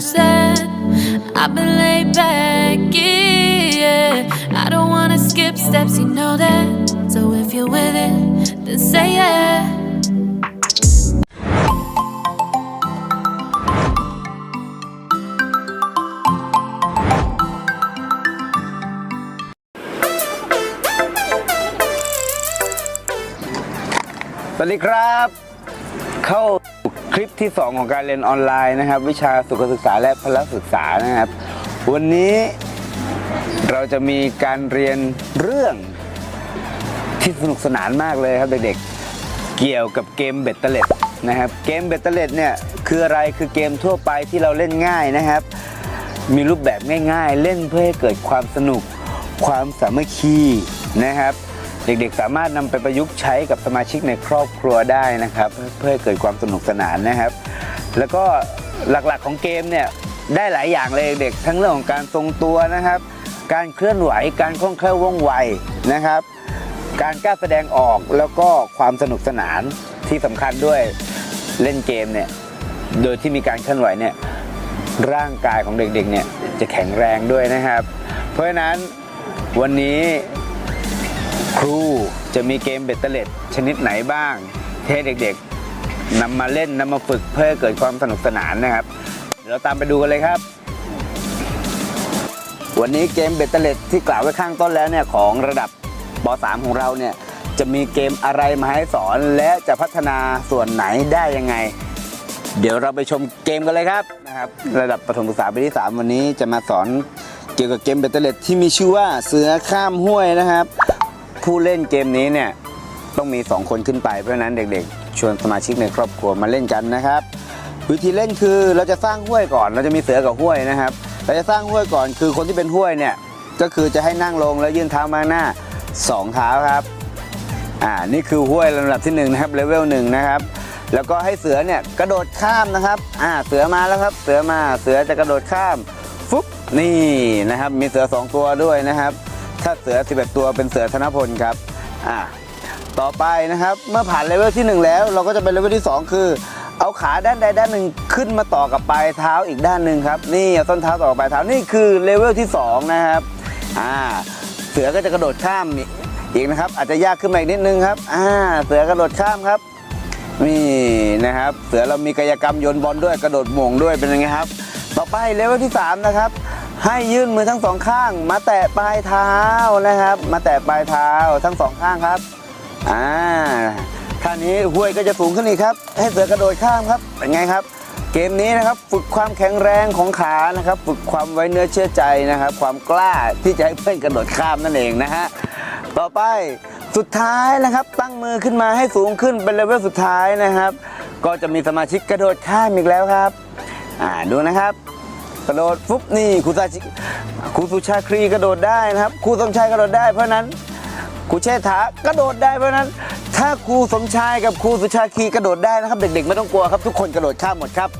said. I've been laid back, yeah. I don't wanna skip steps, you know that. So if you're with it, then say yeah. สวั ลิปที่ 2 ของการเรียนออนไลน์นะครับ วิชาสุขศึกษาและพละศึกษานะครับ วันนี้เราจะมีการเรียนเรื่องที่สนุกสนานมากเลยครับเด็กๆ เกี่ยวกับเกมเบ็ดเตล็ดนะครับเกมเบ็ดเตล็ดเนี่ยคืออะไรคือเกมทั่วไปที่เราเล่นง่ายนะครับ มีรูปแบบง่าย ๆ เล่นเพื่อให้เกิดความสนุกความสามัคคีนะครับ เด็กๆ สามารถนำไปประยุกต์ใช้กับสมาชิกในครอบครัวได้นะครับ เพื่อให้เกิดความสนุกสนานนะครับ แล้วก็หลักๆของเกมเนี่ยได้หลายอย่างเลยเด็กทั้งเรื่องของการทรงตัวนะครับ การเคลื่อนไหวการคล่องแคล่วว่องไวนะครับ การกล้าแสดงออกแล้วก็ความสนุกสนานที่สำคัญด้วยเล่นเกมเนี่ยโดยที่มีการเคลื่อนไหวเนี่ยร่างกายของเด็กๆเนี่ยจะแข็งแรงด้วยนะครับ เพราะฉะนั้นวันนี้ ครูจะมีเกมเบ็ดเตล็ดชนิดไหนบ้างที่ให้เด็กๆนำมาเล่นนำมาฝึกเพื่อเกิดความสนุกสนานนะครับ เราตามไปดูกันเลยครับ วันนี้เกมเบ็ดเตล็ดที่กล่าวไว้ข้างต้นแล้วเนี่ยของระดับป .3 ของเราเนี่ยจะมีเกมอะไรมาให้สอนและจะพัฒนาส่วนไหนได้ยังไง เดี๋ยวเราไปชมเกมกันเลยครับนะครับ ระดับประถมศึกษาปีที่ 3 วันนี้จะมาสอนเกี่ยวกับเกมเบ็ดเตล็ดที่มีชื่อว่าเสือข้ามห้วยนะครับ ผู้เล่นเกมนี้เนี่ยต้องมี 2 คนขึ้นไปเพราะนั้นเด็กๆ ชวนสมาชิกในครอบครัวมาเล่นกันนะครับ วิธีเล่นคือเราจะสร้างห้วยก่อน เราจะมีเสือกับห้วยนะครับ เราจะสร้างห้วยก่อนคือคนที่เป็นห้วยเนี่ยก็คือจะให้นั่งลงแล้วยื่นเท้ามาหน้าสองเท้าครับอ่านี่คือห้วยลำดับที่หนึ่งนะครับเลเวลหนึ่งนะครับแล้วก็ให้เสือเนี่ยกระโดดข้ามนะครับอ่าเสือมาแล้วครับ เสือมาเสือจะกระโดดข้ามฟุ๊บนี่นะครับ มีเสือสองตัวด้วยนะครับ ถ้าเสือ 11 ตัวเป็นเสือธนพลครับอ่าต่อไปนะครับเมื่อผ่านเลเวลที่ 1 แล้ว เราก็จะเป็นเลเวลที่ 2 คือ เอาขาด้านใดด้านหนึ่งขึ้นมาต่อกับปลายเท้าอีกด้านหนึ่งครับนี่เอาส้นเท้าต่อกับปลายเท้านี่คือเลเวลที่ 2 นะครับอ่าเสือก็จะกระโดดข้ามอีกนะครับอาจจะยากขึ้นมาอีกนิดนึงครับอ่าเสือกระโดดข้ามครับนี่นะครับ เสือเรามีกายกรรมโยนบอลด้วยกระโดดหม่งด้วยเป็นยังไงครับ ต่อไปเลเวลที่ 3 นะครับ ให้ยื่นมือทั้งสองข้าง มาแตะปลายเท้านะครับ มาแตะปลายเท้าทั้งสองข้างครับอ่าท่านี้ห้วยก็จะสูงขึ้นอีกครับ ให้เสือกระโดดข้ามครับเป็นไงครับ เกมนี้นะครับฝึกความแข็งแรงของขานะครับ ฝึกความไว้เนื้อเชื่อใจนะครับ ความกล้าที่จะให้เพื่อนกระโดดข้ามนั่นเองนะฮะต่อไปสุดท้ายนะครับ ตั้งมือขึ้นมาให้สูงขึ้นเป็นเลเวลสุดท้ายนะครับ ก็จะมีสมาชิกกระโดดข้ามอีกแล้วครับอ่าดูนะครับ ระโดดฟุ๊บนี่ครูซาชิครูสุชาครีกระโดดได้นะครับครูสมชายกระโดดได้เพราะนั้นครูเชษฐากระโดดได้เพราะนั้น ถ้าครูสมชายกับครูสุชาครีกระโดดได้นะครับ เด็กๆ ไม่ต้องกลัวครับ ทุกคนกระโดดข้ามหมดครับ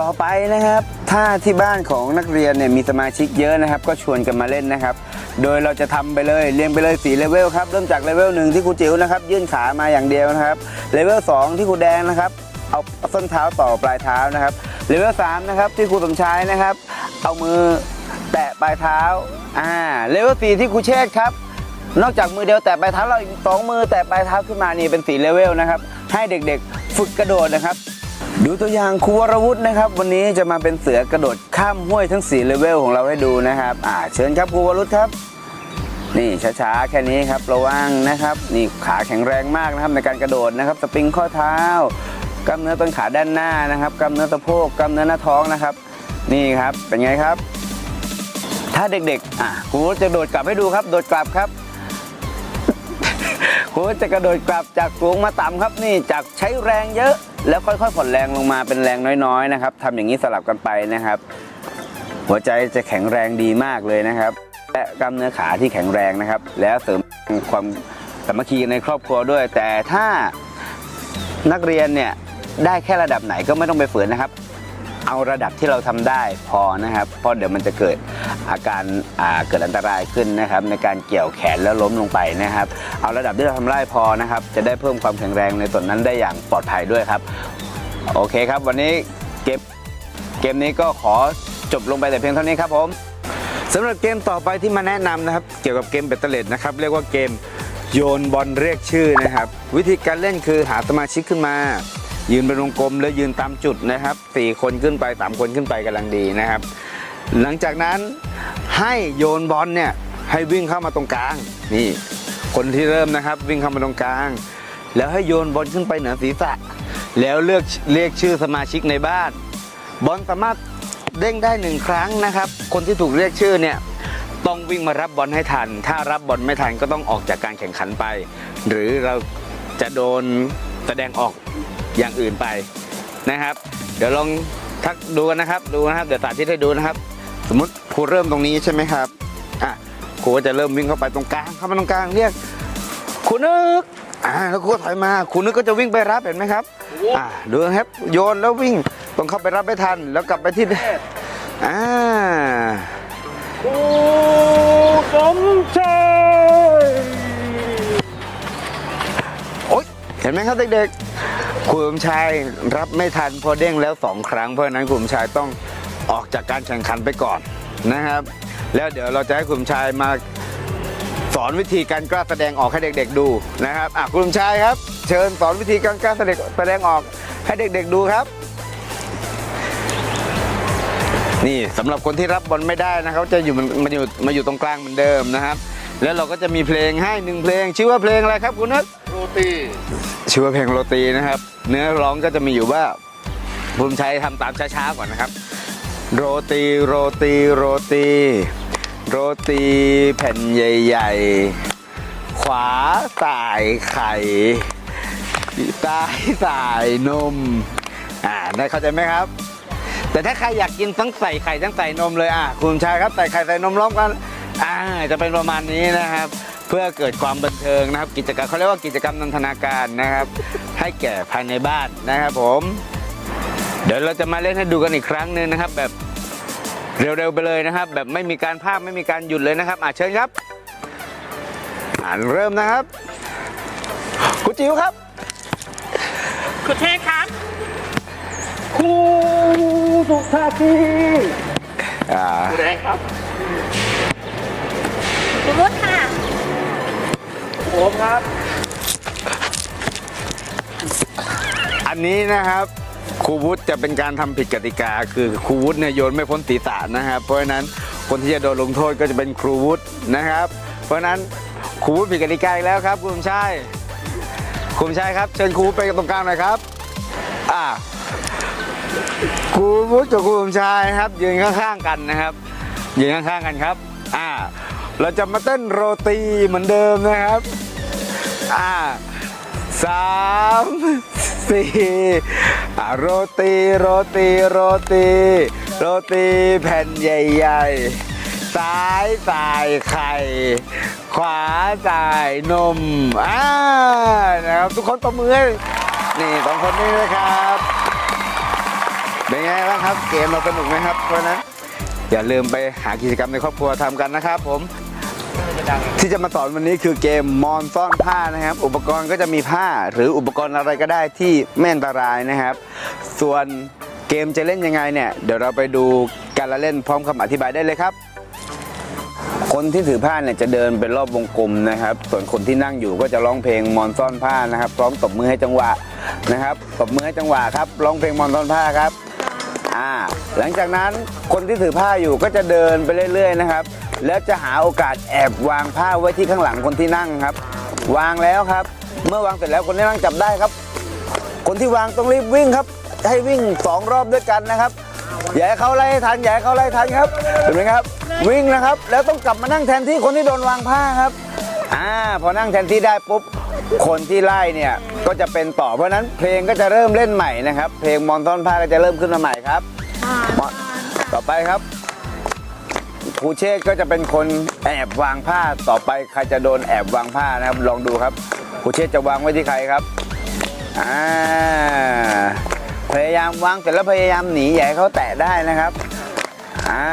ต่อไปนะครับ ถ้าที่บ้านของนักเรียนเนี่ยมีสมาชิกเยอะนะครับ ก็ชวนกันมาเล่นนะครับ โดยเราจะทำไปเลยเรียงไปเลย4เลเวลครับเริ่มจากเลเวลหนึ่งที่ครูจิ๋วนะครับ ยื่นขามาอย่างเดียวนะครับเลเวล2ที่ครูแดงนะครับเอาส้นเท้าต่อปลายเท้านะครับ เลเวล3นะครับที่ครูสมชายนะครับ เอามือแตะปลายเท้าอ่าเลเวล4ที่ครูเชษฐ์ครับ นอกจากมือเดียวแตะปลายเท้าเราอีกสองมือแตะปลายเท้าขึ้นมานี่เป็นสีเลเวลนะครับ ให้เด็กๆฝึกกระโดดนะครับ ดูตัวอย่างครูวรวุฒินะครับ วันนี้จะมาเป็นเสือกระโดดข้ามห้วยทั้ง4เลเวลของเราให้ดูนะครับอ่าเชิญครับครูวรวุฒิครับนี่ช้าๆแค่นี้ครับระวังนะครับ นี่ขาแข็งแรงมากนะครับในการกระโดดนะครับ สปริงข้อเท้า กล้ามเนื้อต้นขาด้านหน้านะครับกล้ามเนื้อสะโพกกล้ามเนื้อหน้าท้องนะครับ นี่ครับเป็นไงครับ ถ้าเด็กๆอะครูจะโดดกลับให้ดูครับ โดดกลับครับครูจะกระโดดกลับจากสูงมาต่ำครับนี่จากใช้แรงเยอะ แล้วค่อยๆผ่อนแรงลงมาเป็นแรงน้อยๆนะครับทำอย่างนี้สลับกันไปนะครับ หัวใจจะแข็งแรงดีมากเลยนะครับ และกล้ามเนื้อขาที่แข็งแรงนะครับ แล้วเสริมความสามัคคีในครอบครัวด้วย แต่ถ้านักเรียนเนี่ย ได้แค่ระดับไหนก็ไม่ต้องไปฝืนนะครับ เอาระดับที่เราทำได้พอนะครับ เพราะเดี๋ยวมันจะเกิดอาการาเกิดอันตรายขึ้นนะครับ ในการเกี่ยวแขนแล้วล้มลงไปนะครับ เอาระดับที่เราทำได้พอนะครับ จะได้เพิ่มความแข็งแรงในส่วนนั้นได้อย่างปลอดภัยด้วยครับ โอเคครับ วันนี้เกมเกกมนี้ก็ขอจบลงไปแต่เพียงเท่านี้ครับผมสำหรับเกมต่อไปที่มาแนะนำนะครับ เกี่ยวกับเกมเบตเตอร์เลดนะครับเรียกว่าเกมโยนบอลเรียกชื่อนะครับ วิธีการเล่นคือหาสมาชิกขึ้นมา ยืนเป็นวงกลมแล้วยืนตามจุดนะครับสี่คนขึ้นไปสามคนขึ้นไปกำลังดีนะครับ หลังจากนั้นให้โยนบอลเนี่ยให้วิ่งเข้ามาตรงกลางนี่คนที่เริ่มนะครับวิ่งเข้ามาตรงกลาง แล้วให้โยนบอลขึ้นไปเหนือศีรษะ แล้วเลือกเรียกชื่อสมาชิกในบ้าน บอลสามารถเด้งได้หนึ่งครั้งนะครับ คนที่ถูกเรียกชื่อเนี่ยต้องวิ่งมารับบอลให้ทัน ถ้ารับบอลไม่ทันก็ต้องออกจากการแข่งขันไป หรือเราจะโดนแสดงออก อย่างอื่นไปนะครับ เดี๋ยวลองทักดูกันนะครับ ดูนะครับ เดี๋ยวสาธิตให้ดูนะครับ สมมติครูเริ่มตรงนี้ใช่ไหมครับอะครูก็จะเริ่มวิ่งเข้าไปตรงกลางเข้ามาตรงกลางเรียกครูนึกอ่าแล้วครูก็ถอยมาครูนึกก็จะวิ่งไปรับเห็นไหมครับอ่าดูนะครับโยนแล้ววิ่งต้องเข้าไปรับไม่ทัน แล้วกลับไปที่อ่าครูสมชายโอ๊ยเห็นไหมครับเด็กๆ ครูสมชายรับไม่ทันพอเด้งแล้วสองครั้ง เพราะนั้นครูสมชายต้องออกจากการแข่งขันไปก่อนนะครับ แล้วเดี๋ยวเราจะให้ครูสมชายมาสอนวิธีการกล้าแสดงออกให้เด็ก ๆ ดูนะครับอะคุณชายครับ เชิญสอนวิธีการกล้าแสดงออกให้เด็ก ๆ ดูครับนี่สำหรับคนที่รับบอลไม่ได้นะครับ จะอยู่มันมาอยู่มาอยู่ตรงกลางเหมือนเดิมนะครับ แล้วเราก็จะมีเพลงให้หนึ่งเพลง ชื่อว่าเพลงอะไรครับคุณนึกโรตีชื่อว่าเพลงโรตีนะครับ เนื้อร้องก็จะมีอยู่ว่าผมใช้ทำตามช้าๆก่อนนะครับ โรตีโรตีโรตี โรตีแผ่นใหญ่ๆ ขวาสายไข่ซ้ายสายนมอ่าได้เข้าใจไหมครับ แต่ถ้าใครอยากกินทั้งใส่ไข่ทั้งใส่นมเลยอะคุณชายครับใส่ไข่ใส่นมร้อมกัน อ่าจะเป็นประมาณนี้นะครับ เพื่อเกิดความบันเทิงนะครับ กิจกรรมเขาเรียกว่ากิจกรรมนันทนาการนะครับ ให้แก่ภายในบ้านนะครับผม เดี๋ยวเราจะมาเล่นให้ดูกันอีกครั้งหนึ่งนะครับ แบบเร็วๆไปเลยนะครับ แบบไม่มีการภาพไม่มีการหยุดเลยนะครับอะเชิญครับอ่าเริ่มนะครับคุณจิ๋วครับคุณเทพครับครูสุภาพีอ่าครูแดงครับ คุณรุดค่ะผมครับ อันนี้นะครับครูวุฒิจะเป็นการทำผิดกติกา คือครูวุฒิเนี่ยโยนไม่พ้นศีรษะนะครับ เพราะฉะนั้นคนที่จะโดนลงโทษก็จะเป็นครูวุฒินะครับ เพราะฉะนั้นครูวุฒิผิดกติกาอีกแล้วครับคุณชายคุณชายครับ เชิญครูวุฒิไปตรงกลางหน่อยครับอ่าครูวุฒิกับครูสมชายครับยืนข้างๆกันนะครับยืนข้างๆกันครับ อ่า เราจะมาเต้นโรตีเหมือนเดิมนะครับ อ่าสามสี่อะโรตีโรตีโรตีโรตีแผ่นใหญ่ ๆ ซ้ายสายไข่ ขวาสายนมอ่านะครับทุกคนตบมือนี่สองคนนี้นะครับเป็นไงบ้างครับ เกมเราสนุกไหมครับเพราะนั้นอย่าลืมไปหากิจกรรมในครอบครัวทำกันนะครับผม ที่จะมาสอนวันนี้คือเกมมอนซ่อนผ้านะครับ อุปกรณ์ก็จะมีผ้าหรืออุปกรณ์อะไรก็ได้ที่ไม่อันตรายนะครับ ส่วนเกมจะเล่นยังไงเนี่ย เดี๋ยวเราไปดูการละเล่นพร้อมคำอธิบายได้เลยครับ คนที่ถือผ้าเนี่ยจะเดินเป็นรอบวงกลมนะครับ ส่วนคนที่นั่งอยู่ก็จะร้องเพลงมอนซ่อนผ้านะครับ พร้อมตบมือให้จังหวะนะครับตบมือให้จังหวะครับร้องเพลงมอนซ่อนผ้าครับ อ่าหลังจากนั้นคนที่ถือผ้าอยู่ก็จะเดินไปเรื่อยๆนะครับ แล้วจะหาโอกาสแอบวางผ้าไว้ที่ข้างหลังคนที่นั่งครับ วางแล้วครับ เมื่อวางเสร็จแล้วคนที่นั่งจับได้ครับ คนที่วางต้องรีบวิ่งครับ ให้วิ่งสองรอบด้วยกันนะครับอย่าให้เขาไล่ทันอย่าให้เขาไล่ทันครับเห็นไหมครับ วิ่งนะครับ แล้วต้องกลับมานั่งแทนที่คนที่โดนวางผ้าครับอ่าพอนั่งแทนที่ได้ปุ๊บ คนที่ไล่เนี่ยก็จะเป็นต่อเพราะฉะนั้นเพลงก็จะเริ่มเล่นใหม่นะครับ เพลงมอนต้นผ้าก็จะเริ่มขึ้นมาใหม่ครับ ต่อไปครับครูเชษก็จะเป็นคนแอบวางผ้าต่อไปใครจะโดนแอบวางผ้านะครับลองดูครับครูเชษจะวางไว้ที่ใครครับอ่าพยายามวางเสร็จแล้วพยายามหนีอย่าให้เขาแตะได้นะครับอ่า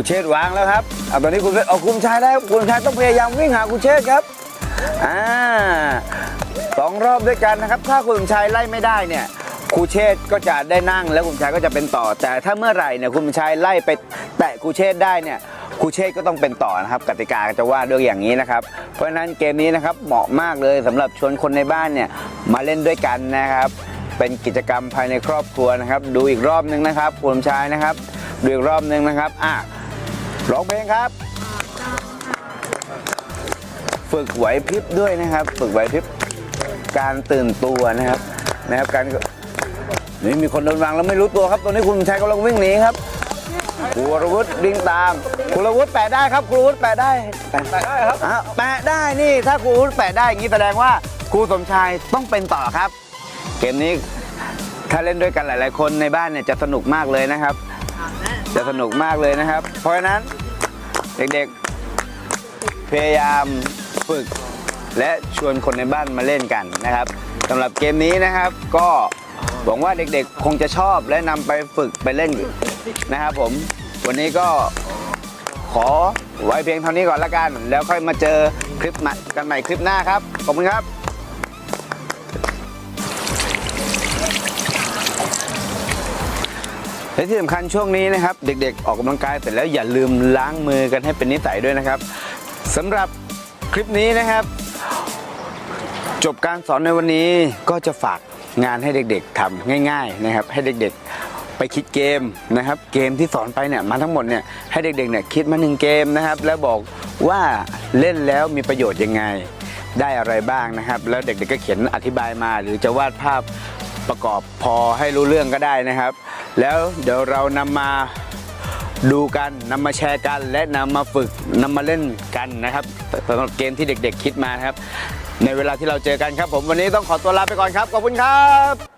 คุณเชษวางแล้วครับเอาตอนนี้คุณเอาคุณชายได้คุณชายต้องพยายามวิ่งหาคุณเชษครับอ่าสองรอบด้วยกันนะครับ ถ้าคุณสมชายไล่ไม่ได้เนี่ยครูเชษก็จะได้นั่งแล้วคุณชายก็จะเป็นต่อ แต่ถ้าเมื่อไหร่เนี่ยคุณชายไล่ไปแตะครูเชษได้เนี่ยครูเชษก็ต้องเป็นต่อนะครับกติกาจะว่าด้วยอย่างนี้นะครับ เพราะฉะนั้นเกมนี้นะครับเหมาะมากเลยสำหรับชวนคนในบ้านเนี่ยมาเล่นด้วยกันนะครับ เป็นกิจกรรมภายในครอบครัวนะครับ ดูอีกรอบหนึ่งนะครับคุณชายนะครับ ดูอีกรอบหนึ่งนะครับอะ ร้องเพลงครับ ฝึกไหวพริบด้วยนะครับ ฝึกไหวพริบการตื่นตัวนะครับนะครับ การนี่มีคนโดนวางแล้วไม่รู้ตัวครับตอนนี้คุณชายกำลังวิ่งหนีครับครูวรวุฒิวิ่งตามครูวรวุฒิแปะได้ครับครูวรวุฒิแปะได้แปะได้ครับแปะได้นี่ถ้าครูวรวุฒิแปะได้อย่างนี้แสดงว่าครูสมชายต้องเป็นต่อครับ เกมนี้ถ้าเล่นด้วยกันหลาย ๆ คนในบ้านเนี่ยจะสนุกมากเลยนะครับ จะสนุกมากเลยนะครับ เพราะฉะนั้น เด็กๆ พยายามฝึก และชวนคนในบ้านมาเล่นกันนะครับสำหรับเกมนี้นะครับก็หวังว่าเด็กๆ คงจะชอบและนำไปฝึกไปเล่นนะครับผมวันนี้ก็ขอไว้เพียงเท่านี้ก่อนละกัน แล้วค่อยมาเจอคลิปใหม่กันใหม่คลิปหน้าครับ ขอบคุณครับ และที่สำคัญช่วงนี้นะครับ เด็กๆ ออกกำลังกายเสร็จแล้วอย่าลืมล้างมือกันให้เป็นนิสัยด้วยนะครับสำหรับคลิปนี้นะครับ จบการสอนในวันนี้ก็จะฝากงานให้เด็กๆทำง่าย ๆนะครับ ให้เด็กๆไปคิดเกมนะครับ เกมที่สอนไปเนี่ยมาทั้งหมดเนี่ยให้เด็กๆเนี่ยคิดมาหนึ่งเกมนะครับ แล้วบอกว่าเล่นแล้วมีประโยชน์ยังไงได้อะไรบ้างนะครับ แล้วเด็กๆก็เขียนอธิบายมา หรือจะวาดภาพประกอบพอให้รู้เรื่องก็ได้นะครับ แล้วเดี๋ยวเรานำมาดูกันนำมาแชร์กันและนำมาฝึกนำมาเล่นกันนะครับสำหรับเกมที่เด็กๆคิดมานะครับ ในเวลาที่เราเจอกันครับผมวันนี้ต้องขอตัวลาไปก่อนครับ ขอบคุณครับ